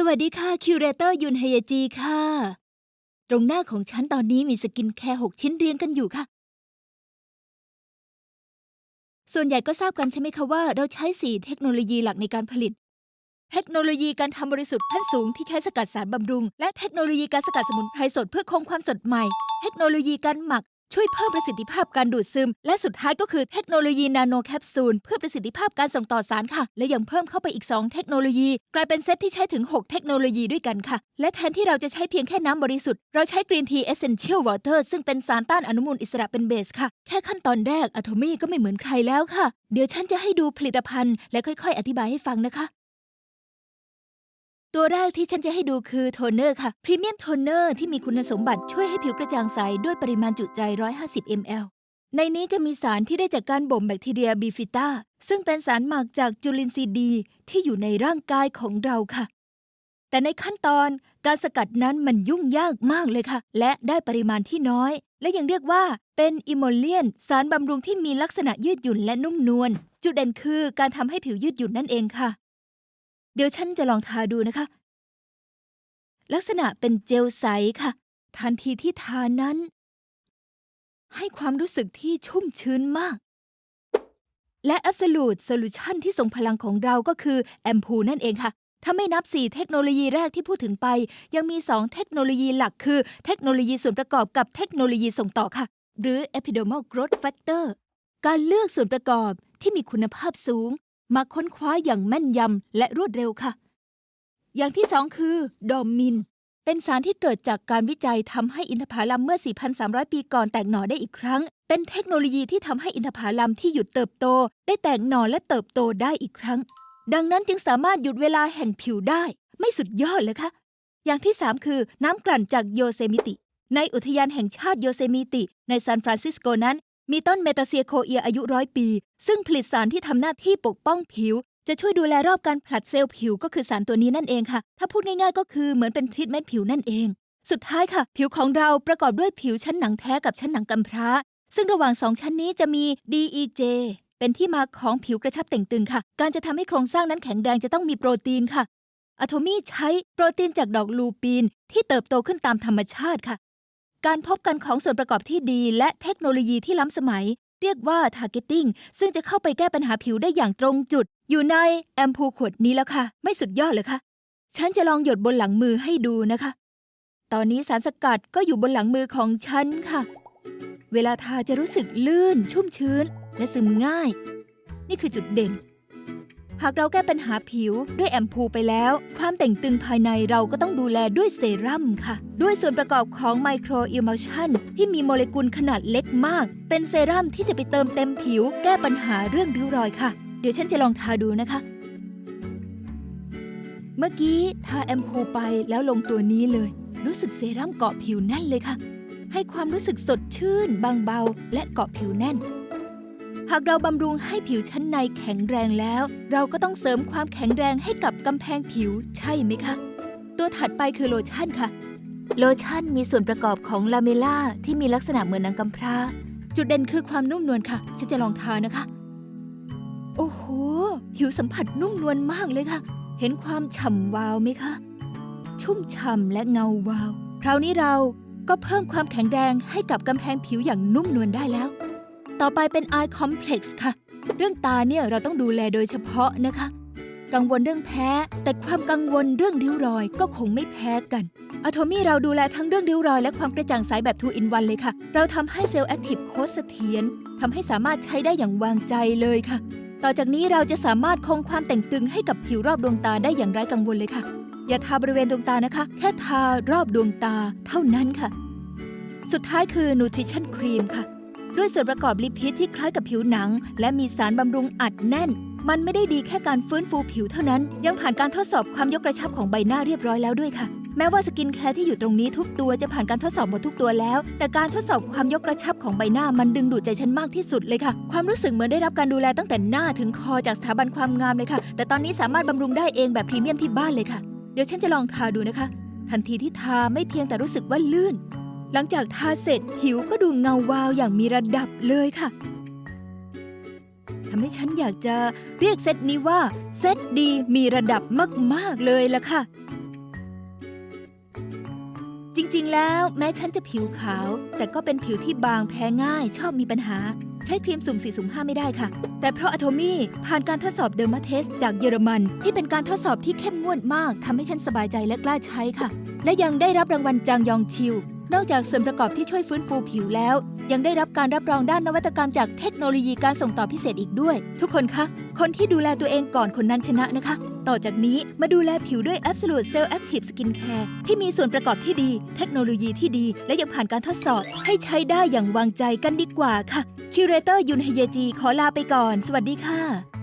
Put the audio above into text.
สวัสดีค่ะคิวเรเตอร์ยุนเฮยจีค่ะ ตรงหน้าของฉันตอนนี้มีสกินแคร์หกชิ้นเรียงกันอยู่ค่ะ ส่วนใหญ่ก็ทราบกันใช่ไหมคะว่าเราใช้สีเทคโนโลยีหลักในการผลิต เทคโนโลยีการทำบริสุทธิ์ขั้นสูงที่ใช้สกัดสารบำรุง และเทคโนโลยีการสกัดสมุนไพรสดเพื่อคงความสดใหม่ เทคโนโลยีการหมัก ช่วยเพิ่มประสิทธิภาพการดูดซึม และสุดท้ายก็คือเทคโนโลยีนาโนแคปซูลเพื่อประสิทธิภาพการส่งต่อสารค่ะ และยังเพิ่มเข้าไปอีก 2 เทคโนโลยี กลายเป็นเซตที่ใช้ถึง 6 เทคโนโลยีด้วยกันค่ะ และแทนที่เราจะใช้เพียงแค่น้ำบริสุทธิ์ เราใช้กรีนทีเอเซนเชียลวอเตอร์ซึ่งเป็นสารต้านอนุมูลอิสระเป็นเบสค่ะ แค่ขั้นตอนแรกอะโทมี่ก็ไม่เหมือนใครแล้วค่ะ เดี๋ยวฉันจะให้ดูผลิตภัณฑ์ และค่อย ๆ อธิบายให้ฟังนะคะ ตัวแรกที่ฉันจะให้ดูคือโทนเนอร์ค่ะพรีเมียมโทนเนอร์ที่มีคุณสมบัติช่วยให้ผิวกระจ่างใส ด้วยปริมาณจุใจ 150 ml ในนี้จะมีสารที่ได้จากการบ่มแบคทีเรียบีฟิต้าซึ่งเป็นสารหมักจากจุลินทรีย์ดี ที่อยู่ในร่างกายของเราค่ะ แต่ในขั้นตอนการสกัดนั้นมันยุ่งยากมากเลยค่ะ และได้ปริมาณที่น้อย และยังเรียกว่าเป็นอิโมเลียน สารบำรุงที่มีลักษณะยืดหยุ่นและนุ่มนวลจุดเด่นคือการทำให้ผิวยืดหยุ่นนั่นเองค่ะ เดี๋ยวฉันจะลองทาดูนะคะ ลักษณะเป็นเจลใสค่ะ ทันทีที่ทานั้น ให้ความรู้สึกที่ชุ่มชื้นมาก และ Absolute Solution ที่ทรงพลังของเราก็คือแอมพูนั่นเองค่ะ ถ้าไม่นับ 4 เทคโนโลยีแรกที่พูดถึงไป ยังมี 2 เทคโนโลยีหลักคือ เทคโนโลยีส่วนประกอบกับเทคโนโลยีส่งต่อค่ะ หรือ Epidermal Growth Factor การเลือกส่วนประกอบที่มีคุณภาพสูง มาค้นคว้าอย่างแม่นยำและรวดเร็วค่ะ อย่างที่สองคือ ดอมมิน เป็นสารที่เกิดจากการวิจัยทำให้อินทผลัมเมื่อ 4,300 ปีก่อนแตกหน่อได้อีกครั้ง เป็นเทคโนโลยีที่ทำให้อินทผลัมที่หยุดเติบโต ได้แตกหน่อและเติบโตได้อีกครั้ง ดังนั้นจึงสามารถหยุดเวลาแห่งผิวได้ ไม่สุดยอดเลยคะอย่างที่ 3 คือน้ำกลั่นจากโยเซมิติ ในอุทยานแห่งชาติโยเซมิติ ในซานฟรานซิสโกนั้น มีต้นเมตาเซียโคเอียอายุร้อยปี ซึ่งผลิตสารที่ทำหน้าที่ปกป้องผิว จะช่วยดูแลรอบการผลัดเซลล์ผิวก็คือสารตัวนี้นั่นเองค่ะ ถ้าพูดง่ายๆก็คือเหมือนเป็นทรีทเมนต์ผิวนั่นเอง สุดท้ายค่ะ ผิวของเราประกอบด้วยผิวชั้นหนังแท้กับชั้นหนังกำพร้า ซึ่งระหว่างสองชั้นนี้จะมี DEJ เป็นที่มาของผิวกระชับเต่งตึงค่ะ การจะทำให้โครงสร้างนั้นแข็งแรงจะต้องมีโปรตีนค่ะอะโทมี่ใช้โปรตีนจากดอกลูปีนที่เติบโตขึ้นตามธรรมชาติค่ะ การพบกันของส่วนประกอบที่ดี และเทคโนโลยีที่ล้ำสมัย เรียกว่า targeting ซึ่งจะเข้าไปแก้ปัญหาผิวได้อย่างตรงจุด อยู่ในแอมพูขวดนี้แล้วค่ะ ไม่สุดยอดเลยค่ะฉันจะลองหยดบนหลังมือให้ดูนะคะ ตอนนี้สารสกัดก็อยู่บนหลังมือของฉันค่ะ เวลาทาจะรู้สึกลื่น ชุ่มชื้น และซึมง่าย นี่คือจุดเด่น หากเราแก้ปัญหาผิวด้วยแอมพูไปแล้ว ความแต่งตึงภายในเราก็ต้องดูแลด้วยเซรั่มค่ะ ด้วยส่วนประกอบของไมโครอิม l ชันที่มีโมเลกุลขนาดเล็กมาก เป็นเซรั่มที่จะไปเติมเต็มผิว แก้ปัญหาเรื่องริ้วรอยค่ะ เดี๋ยวฉันจะลองทาดูนะคะ เมื่อกี้ทาแอมพูไปแล้วลงตัวนี้เลย รู้สึกเซรั่มเกาะผิวแน่นเลยค่ะ ให้ความรู้สึกสดชื่นบางเบา และเกาะผิวแน่น หากเราบำรุงให้ผิวชั้นในแข็งแรงแล้ว เราก็ต้องเสริมความแข็งแรงให้กับกำแพงผิวใช่ไหมคะ ตัวถัดไปคือโลชั่นค่ะ โลชั่นมีส่วนประกอบของลาเมล่าที่มีลักษณะเหมือนนังกำพร้า จุดเด่นคือความนุ่มนวลค่ะ ฉันจะลองทานะคะ โอ้โห ผิวสัมผัสนุ่มนวลมากเลยค่ะ เห็นความฉ่ำวาวไหมคะ ชุ่มฉ่ำและเงาวาว คราวนี้เราก็เพิ่มความแข็งแรงให้กับกำแพงผิวอย่างนุ่มนวลได้แล้ว ต่อไปเป็น eye complex ค่ะ เรื่องตาเนี่ยเราต้องดูแลโดยเฉพาะนะคะ กังวลเรื่องแพ้ แต่ความกังวลเรื่องริ้วรอยก็คงไม่แพ้กันอะโทมี่เราดูแลทั้งเรื่องริ้วรอย และความกระจ่างใสแบบ 2 in 1 เลยค่ะ เราทำให้เซลล์แอคทีฟโคสเสถียรทำให้สามารถใช้ได้อย่างวางใจเลยค่ะ ต่อจากนี้เราจะสามารถคงความแต่งตึงให้กับผิวรอบดวงตาได้อย่างไร้กังวลเลยค่ะ อย่าทาบริเวณดวงตานะคะ แค่ทารอบดวงตาเท่านั้นค่ะ สุดท้ายคือ nutrition cream ค่ะ ด้วยส่วนประกอบลิพิดที่คล้ายกับผิวหนัง และมีสารบำรุงอัดแน่น มันไม่ได้ดีแค่การฟื้นฟูผิวเท่านั้น ยังผ่านการทดสอบความยกกระชับของใบหน้าเรียบร้อยแล้วด้วยค่ะ แม้ว่าสกินแคร์ที่อยู่ตรงนี้ทุกตัวจะผ่านการทดสอบหมดทุกตัวแล้ว แต่การทดสอบความยกกระชับของใบหน้ามันดึงดูดใจฉันมากที่สุดเลยค่ะ ความรู้สึกเหมือนได้รับการดูแลตั้งแต่หน้าถึงคอจากสถาบันความงามเลยค่ะ แต่ตอนนี้สามารถบำรุงได้เองแบบพรีเมียมที่บ้านเลยค่ะ เดี๋ยวฉันจะลองทาดูนะคะ ทันทีที่ทาไม่เพียงแต่รู้สึกว่าลื่น หลังจากทาเสร็จผิวก็ดูเงาวาวอย่างมีระดับเลยค่ะทำให้ฉันอยากจะเรียกเซตนี้ว่า เซตดีมีระดับมาก ๆ เลยล่ะค่ะ จริงๆ แล้วแม้ฉันจะผิวขาว แต่ก็เป็นผิวที่บางแพ้ง่าย ชอบมีปัญหา ใช้ครีมสุ่ม4สุ่ม5ไม่ได้ค่ะ แต่เพราะอะโทมี่ผ่านการทดสอบเดอร์มาเทสจากเยอรมัน ที่เป็นการทดสอบที่เข้มงวดมากทำให้ฉันสบายใจและกล้าใช้ค่ะ และยังได้รับรางวัลจางยองชิล นอกจากส่วนประกอบที่ช่วยฟื้นฟูผิวแล้ว ยังได้รับการรับรองด้านนวัตกรรมจากเทคโนโลยีการส่งต่อพิเศษอีกด้วย ทุกคนคะ คนที่ดูแลตัวเองก่อนคนนั้นชนะนะคะ ต่อจากนี้มาดูแลผิวด้วย Absolute Cell Active Skin Care ที่มีส่วนประกอบที่ดี เทคโนโลยีที่ดี และยังผ่านการทดสอบ ให้ใช้ได้อย่างวางใจกันดีกว่าค่ะคิวเรเตอร์ยุนเฮเยจีขอลาไปก่อน สวัสดีค่ะ